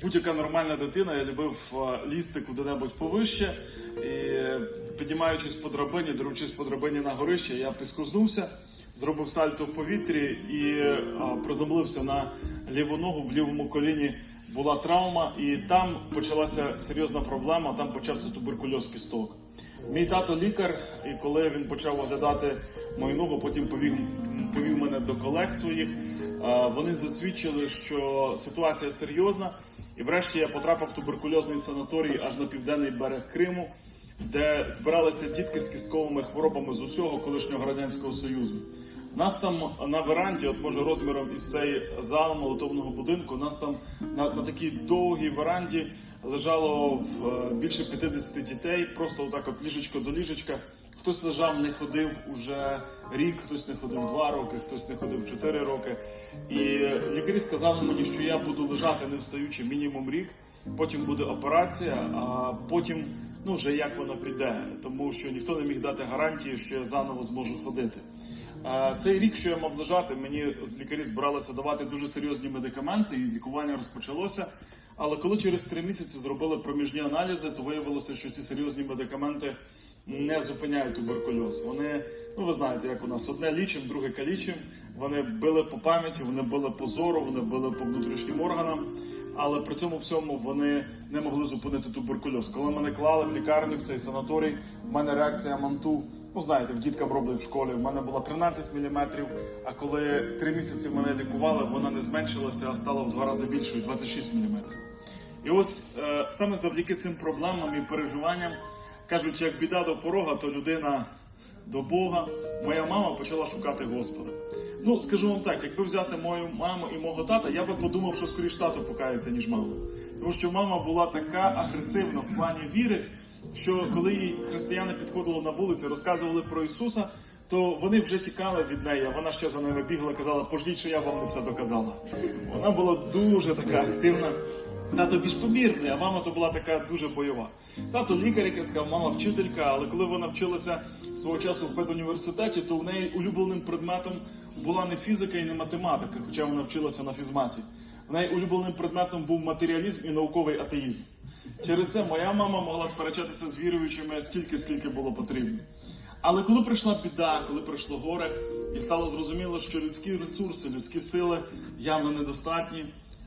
Будь-яка нормальна дитина, я любив е, лізти куди-небудь повище і піднімаючись по драбині, дивлячись по драбині на горище, я підскознувся, зробив сальто в повітрі і е, приземлився на ліву ногу. В лівому коліні була травма, і там почалася серйозна проблема. Там почався туберкульоз кісток. Мій тато лікар, і коли він почав оглядати мою ногу, потім повів, повів мене до колег своїх. е, Вони засвідчили, що ситуація серйозна, і врешті я потрапив в туберкульозний санаторій аж на південний берег Криму, де збиралися дітки з кістковими хворобами з усього колишнього радянського союзу. Нас там на веранді, от може розміром із цей зал молотовного будинку, нас там на, на такій довгій веранді лежало е, більше 50 дітей, просто отак от ліжечко до ліжечка. Хтось лежав, не ходив уже рік, хтось не ходив два роки, хтось не ходив чотири роки. І лікарі сказали мені, що я буду лежати не встаючи мінімум рік, потім буде операція, а потім ну вже як воно піде, тому що ніхто не міг дати гарантії, що я заново зможу ходити. Цей рік, що я мав лежати, мені з лікарі збиралися давати дуже серйозні медикаменти, і лікування розпочалося. Але коли через три місяці зробили проміжні аналізи, то виявилося, що ці серйозні медикаменти не зупиняють туберкульоз. Вони, ну ви знаєте, як у нас одне лічим, друге калічим. Вони били по пам'яті, вони били по зору, вони били по внутрішнім органам. Але при цьому всьому вони не могли зупинити туберкульоз. Коли мене клали в лікарню в цей санаторій, в мене реакція манту. Ну знаєте, в діткам роблять в школі. В мене була 13 мм, а коли три місяці мене лікували, вона не зменшилася, а стала в два рази більшою 26 мм. І ось е, саме завдяки цим проблемам і переживанням кажуть, як біда до порога, то людина до Бога. Моя мама почала шукати Господа. Ну, скажу вам так, якби взяти мою маму і мого тата, я би подумав, що скоріш тато покається, ніж мама. Тому що мама була така агресивна в плані віри, що коли їй християни підходили на вулиці, розказували про Ісуса, то вони вже тікали від неї, а вона ще за ними бігла, казала, пождіть, що я вам не все доказала. Вона була дуже така активна. Тато більш помірний, а мама то була така дуже бойова. Тато лікар, який сказав, мама вчителька, але коли вона вчилася свого часу в педуніверситеті, то в неї улюбленим предметом була не фізика і не математика, хоча вона вчилася на фізматі. В неї улюбленим предметом був матеріалізм і науковий атеїзм. Через це моя мама могла сперечатися з віруючими стільки, скільки було потрібно. Але коли прийшла біда, коли прийшло горе, і стало зрозуміло, що людські ресурси, людські сили явно недостатні,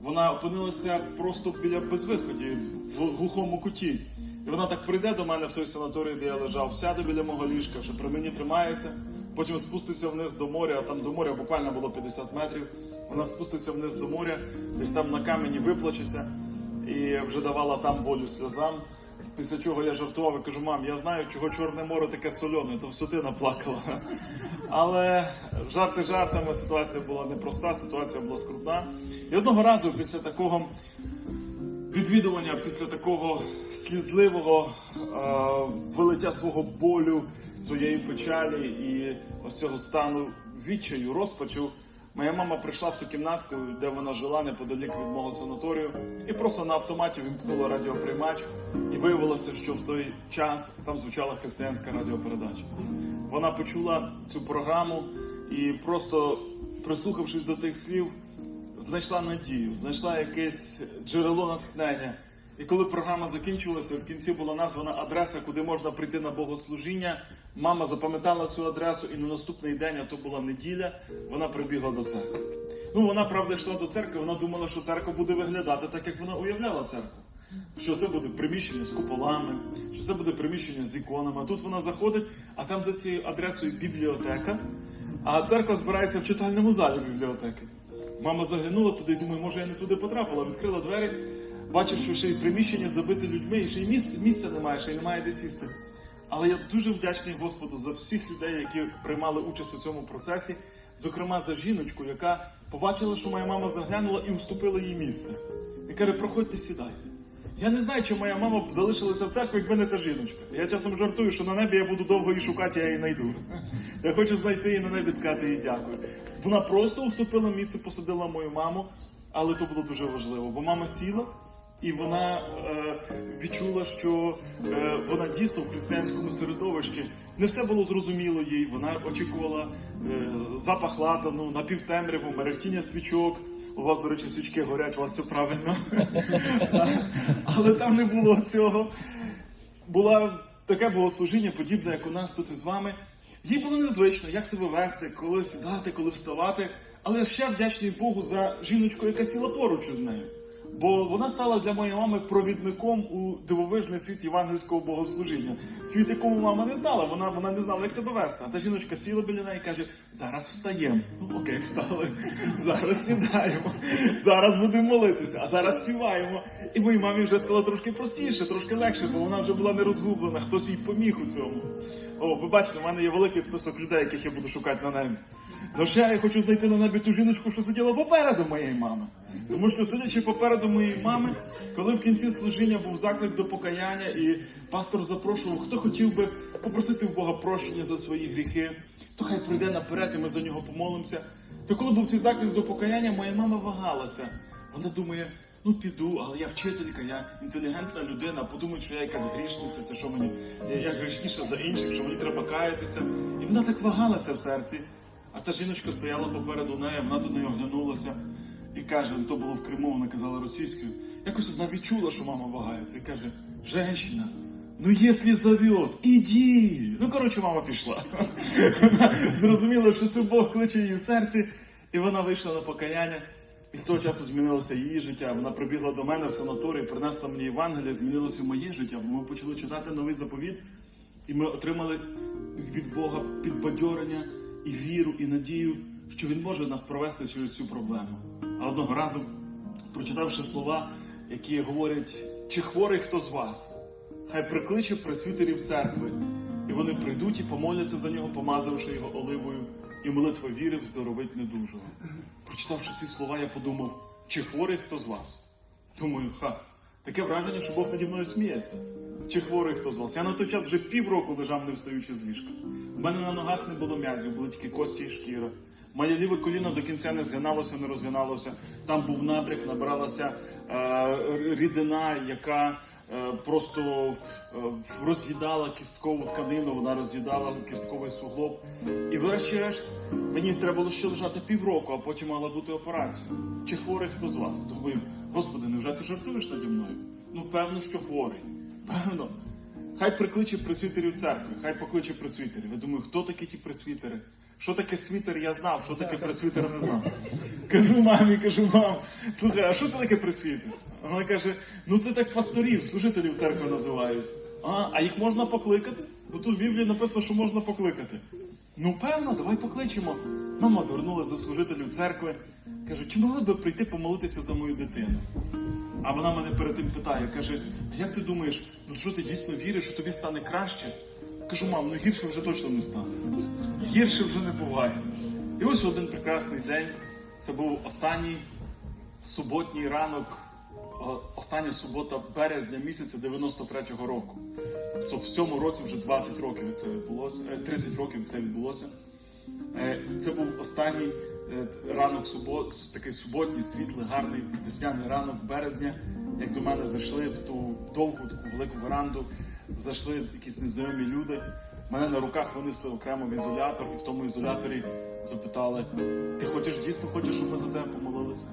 вона опинилася просто біля безвиході, в глухому куті. І вона так прийде до мене в той санаторій, де я лежав, сяде біля мого ліжка, вже при мені тримається, потім спуститься вниз до моря, а там до моря буквально було 50 метрів. Вона спуститься вниз до моря, десь там на камені виплачеться і вже давала там волю сльозам. Після чого я жартував і кажу, мам, я знаю, чого Чорне море таке солене, то все ти наплакала. Але жарти жартами ситуація була непроста, ситуація була скрутна. І одного разу після такого відвідування, після такого слізливого е, вилиття свого болю, своєї печалі і ось цього стану відчаю, розпачу, моя мама прийшла в ту кімнатку, де вона жила неподалік від мого санаторію, і просто на автоматі вимкнула радіоприймач. І виявилося, що в той час там звучала християнська радіопередача. Вона почула цю програму і просто прислухавшись до тих слів, знайшла надію, знайшла якесь джерело натхнення. І коли програма закінчилася, в кінці була названа адреса, куди можна прийти на богослужіння. Мама запам'ятала цю адресу, і на наступний день, а то була неділя, вона прибігла до церкви. Ну, вона правда йшла до церкви, вона думала, що церква буде виглядати так, як вона уявляла церкву. Що це буде приміщення з куполами, що це буде приміщення з іконами. А тут вона заходить, а там за цією адресою бібліотека, а церква збирається в читальному залі бібліотеки. Мама заглянула туди і думає, може я не туди потрапила, відкрила двері, бачив, що ще й приміщення забите людьми, і ще й місця, місця немає, ще й немає де сісти. Але я дуже вдячний Господу за всіх людей, які приймали участь у цьому процесі, зокрема за жіночку, яка побачила, що моя мама заглянула і уступила їй місце. І каже, проходьте, сідайте. Я не знаю, чи моя мама б залишилася в церкві, якби не та жіночка. Я часом жартую, що на небі я буду довго її шукати, я її знайду. Я хочу знайти її на небі, сказати їй дякую. Вона просто уступила місце, посадила мою маму, але то було дуже важливо, бо мама сіла і вона е, відчула, що е, вона дійсно в християнському середовищі не все було зрозуміло їй. Вона очікувала е, запах ладану, напівтемряву, мерехтіння свічок. У вас, до речі, свічки горять, у вас все правильно. Але там не було цього. Була таке богослужіння, подібне, як у нас тут із вами. Їй було незвично, як себе вести, коли сідати, коли вставати. Але ще вдячний Богу за жіночку, яка сіла поруч із нею. Бо вона стала для моєї мами провідником у дивовижний світ євангельського богослужіння. Світ, якому мама не знала, вона, вона не знала, як себе вести. А та жіночка сіла біля неї і каже: зараз встаємо. Ну окей, встали. Зараз сідаємо, зараз будемо молитися, а зараз співаємо. І моїй мамі вже стало трошки простіше, трошки легше, бо вона вже була не розгублена, хтось їй поміг у цьому. О, ви бачите, в мене є великий список людей, яких я буду шукати на небі. Ну ще я хочу знайти на небі ту жіночку, що сиділа попереду моєї мами. Тому що сидячи попереду моєї мами, коли в кінці служіння був заклик до покаяння, і пастор запрошував, хто хотів би попросити в Бога прощення за свої гріхи, то хай прийде наперед, і ми за нього помолимося. То коли був цей заклик до покаяння, моя мама вагалася. Вона думає. Ну піду, але я вчителька, я інтелігентна людина, подумають, що я якась грішниця, це що мені, я, грішніша за інших, що мені треба каятися. І вона так вагалася в серці. А та жіночка стояла попереду неї, вона до неї оглянулася і каже, то було в Криму, вона казала російською. Якось вона відчула, що мама вагається, і каже: Женщина, ну якщо зовет, іди. Ну, коротше, мама пішла. Вона зрозуміла, що це Бог кличе її в серці, і вона вийшла на покаяння. І з того часу змінилося її життя. Вона прибігла до мене в санаторій, принесла мені Євангелія, змінилося моє життя. Ми почали читати новий заповіт, і ми отримали від Бога підбадьорення і віру, і надію, що Він може нас провести через цю проблему. А одного разу, прочитавши слова, які говорять, чи хворий хто з вас, хай прикличе пресвітерів церкви, і вони прийдуть і помоляться за нього, помазавши його оливою, і молитва віри вздоровить недужого. Прочитавши ці слова, я подумав, чи хворий хто з вас? Думаю, ха, таке враження, що Бог наді мною сміється. Чи хворий хто з вас? Я на той час вже півроку лежав, не встаючи з ліжка. У мене на ногах не було м'язів, були тільки кості і шкіра. Моє ліве коліно до кінця не згиналося, не розгиналося. Там був набряк, набралася е, рідина, яка е, просто е, роз'їдала кісткову тканину, вона роз'їдала кістковий суглоб. І врешті-решт мені треба було ще лежати півроку, а потім мала бути операція. Чи хворий хто з вас? Думаю, Господи, невже ти жартуєш наді мною? Ну, певно, що хворий. Певно. Хай прикличе пресвітерів церкви, хай покличе пресвітерів. Я думаю, хто такі ті пресвітери? Що таке світер, я знав, що таке пресвітер не знав. Кажу мамі, кажу, мам, слухай, а що це таке пресвітер? Вона каже: ну це так пасторів, служителів церкви називають. А, а їх можна покликати? Бо тут в Біблії написано, що можна покликати. Ну, певно, давай покличемо. Мама звернулася до служителів церкви. Каже, чи могли б прийти помолитися за мою дитину? А вона мене перед тим питає, каже: А як ти думаєш, ну що ти дійсно віриш, що тобі стане краще? Кажу, мам, ну гірше вже точно не стане. Гірше вже не буває. І ось один прекрасний день, це був останній суботній ранок, остання субота березня місяця 93-го року. Тобто в цьому році вже 20 років це відбулося, е, 30 років це відбулося. Е, Це був останній е, ранок субот, такий суботній, світлий, гарний весняний ранок березня. Як до мене зайшли в ту довгу таку велику веранду, зайшли якісь незнайомі люди. Мене на руках винесли окремо в ізолятор, і в тому ізоляторі запитали: ти хочеш дійсно хочеш, щоб ми за тебе помолилися?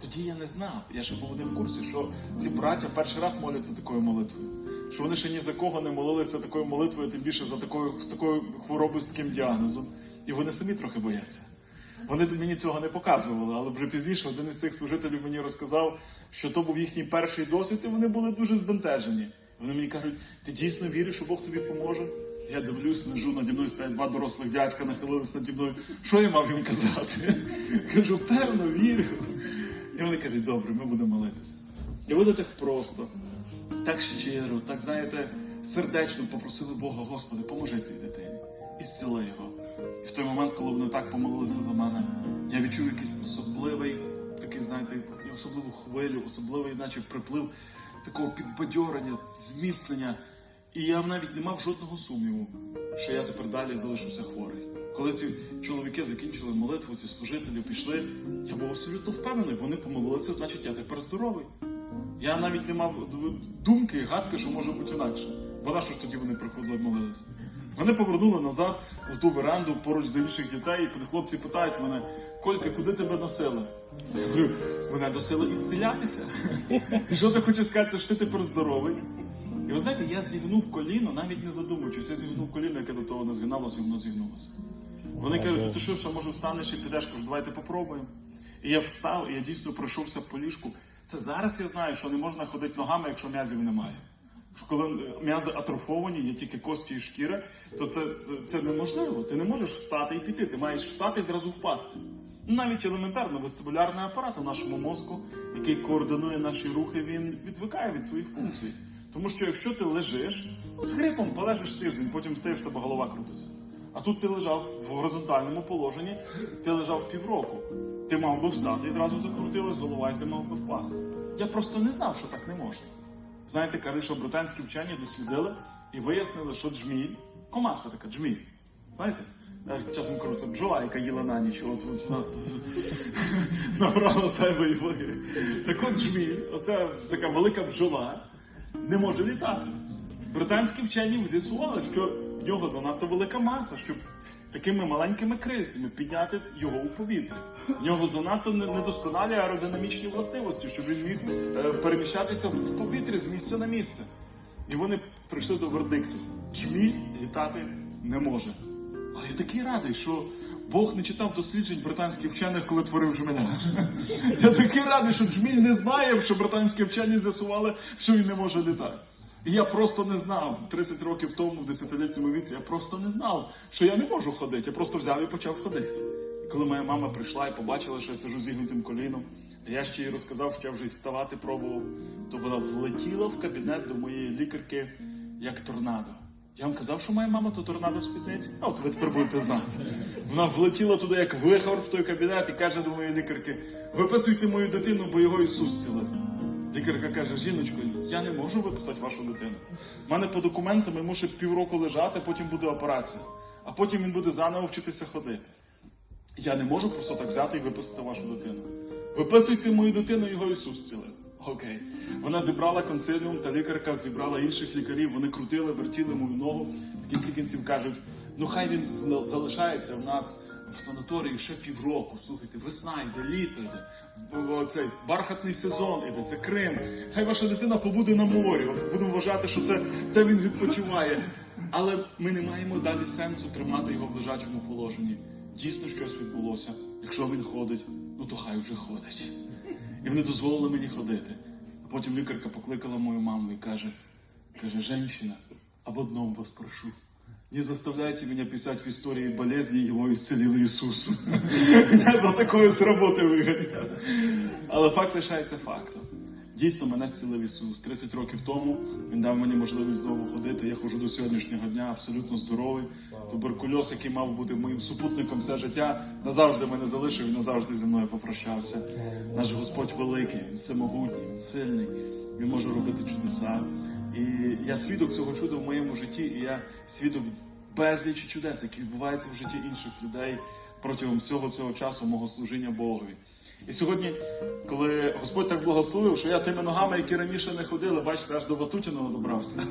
Тоді я не знав. Я ще був не в курсі, що ці браття перший раз моляться такою молитвою. Що вони ще ні за кого не молилися такою молитвою, тим більше за такою з такою хворобою, з таким діагнозом. І вони самі трохи бояться. Вони тут мені цього не показували, але вже пізніше один із цих служителів мені розказав, що то був їхній перший досвід, і вони були дуже збентежені. Вони мені кажуть, ти дійсно віриш, що Бог тобі поможе? Я дивлюсь, лежу, наді мною стоять два дорослих дядька, нахилилися наді мною. Що я мав їм казати? Кажу, певно, вірю. І вони кажуть, добре, ми будемо молитися. І вони так просто, так щиро, так знаєте, сердечно попросили Бога, Господи, поможи цій дитині і зціли його. І в той момент, коли вони так помолилися за мене, я відчув якийсь особливий, такий, знаєте, особливу хвилю, особливий, наче приплив такого підбадьорення, зміцнення. І я навіть не мав жодного сумніву, що я тепер далі залишуся хворий. Коли ці чоловіки закінчили молитву, ці служителі пішли, я був абсолютно впевнений, вони помолилися, значить я тепер здоровий. Я навіть не мав думки, гадки, що може бути інакше. Бо на що ж тоді вони приходили молилися? Мене повернули назад у ту веранду поруч до інших дітей, і хлопці питають мене, Колька, куди тебе носили? Я говорю, мене носили ісцілятися. І що ти хочеш сказати, що ти тепер здоровий? І ви знаєте, я зігнув коліно, навіть не задумуючись, я зігнув коліно, яке до того не згиналося, і воно зігнулося. Вони кажуть, ти що, що може встанеш і підеш? Кажу, давайте попробуємо. І я встав, і я дійсно пройшовся по ліжку. Це зараз я знаю, що не можна ходити ногами, якщо м'язів немає. Коли м'язи атрофовані, є тільки кості і шкіра, то це, це неможливо. Ти не можеш встати і піти. Ти маєш встати і зразу впасти. Ну, Навіть елементарно вестибулярний апарат у нашому мозку, який координує наші рухи, він відвикає від своїх функцій. Тому що якщо ти лежиш з грипом, полежиш тиждень, потім стаєш, тебе голова крутиться. А тут ти лежав в горизонтальному положенні, ти лежав півроку. Ти мав би встати і зразу закрутилась голова, і ти мав би впасти. Я просто не знав, що так не можна. Знаєте, кажуть, що британські вчені дослідили і вияснили, що джміль, комаха така, джміль. Знаєте? Часом кажу, це бджола, яка їла на ніч, от, от у нас набрала зайвої ваги. Так от джміль, оця така велика бджола, не може літати. Британські вчені з'ясували, що в нього занадто велика маса, щоб такими маленькими крильцями підняти його у повітря. В нього занадто не- недосконалі аеродинамічні властивості, щоб він міг е, переміщатися в повітрі з місця на місце. І вони прийшли до вердикту: Джміль літати не може. Але я такий радий, що Бог не читав досліджень британських вчених, коли творив жменя. Я такий радий, що Джміль не знає, що британські вчені з'ясували, що він не може літати. І я просто не знав 30 років тому, в 10-літньому віці, я просто не знав, що я не можу ходити. Я просто взяв і почав ходити. І коли моя мама прийшла і побачила, що я сижу зігнутим коліном, а я ще їй розказав, що я вже вставати пробував, то вона влетіла в кабінет до моєї лікарки як торнадо. Я вам казав, що моя мама то торнадо в спідниці? А от ви тепер будете знати. Вона влетіла туди, як вихор в той кабінет, і каже до моєї лікарки: виписуйте мою дитину, бо його Ісус цілив. Лікарка каже: жіночко, я не можу виписати вашу дитину. У мене по документам може півроку лежати, потім буде операція, а потім він буде заново вчитися ходити. Я не можу просто так взяти і виписати вашу дитину. Виписуйте мою дитину, його Ісус цілив. Окей. Вона зібрала консиліум, та лікарка зібрала інших лікарів, вони крутили, вертіли мою ногу. В кінці кінців кажуть, ну хай він залишається в нас в санаторії ще півроку. Слухайте, весна йде, літо йде, цей бархатний сезон іде, це Крим. Хай ваша дитина побуде на морі. Будемо вважати, що це, це він відпочиває. Але ми не маємо далі сенсу тримати його в лежачому положенні. Дійсно щось відбулося. Якщо він ходить, ну то хай вже ходить. І вони дозволили мені ходити. А потім лікарка покликала мою маму і каже: каже, женщина, об одном вас прошу. Не заставляйте меня писать в истории болезни, его исцелил Иисус. Меня за такое з роботи виганяли. Але факт лишається фактом. Дійсно, мене зцілив Ісус. 30 років тому він дав мені можливість знову ходити. Я ходжу до сьогоднішнього дня абсолютно здоровий. Туберкульоз, який мав бути моїм супутником все життя, назавжди мене залишив і назавжди зі мною попрощався. Наш Господь великий, всемогутній, сильний, він може робити чудеса. І я свідок цього чуда в моєму житті, і я свідок безлічі чудес, які відбуваються в житті інших людей протягом всього цього часу мого служіння Богові. І сьогодні, коли Господь так благословив, що я тими ногами, які раніше не ходили, бачите, аж до Ватутіного добрався.